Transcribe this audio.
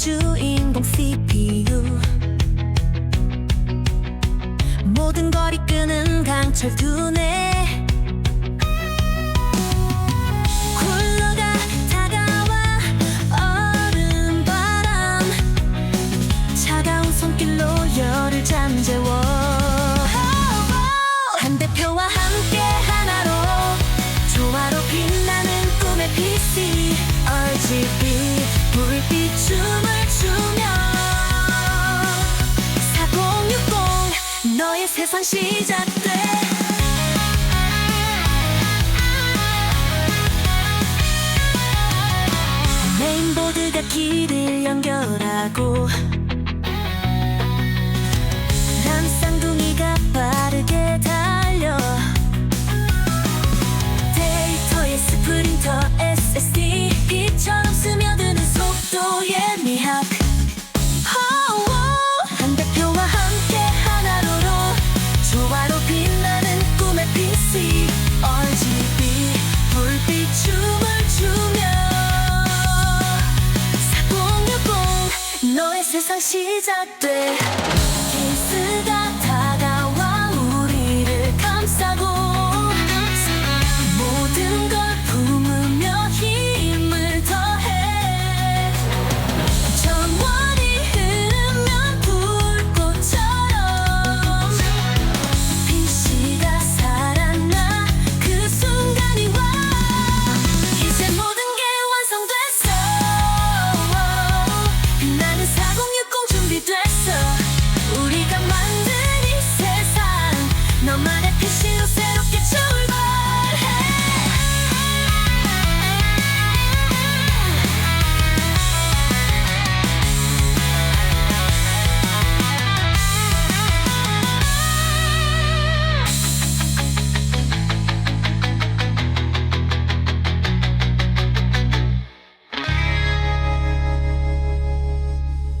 주인공 CPU 모든 걸 이끄는 강철 두뇌. 세상 시작돼. 메인보드가 길을 연결하고 세상 시작돼. She said, get your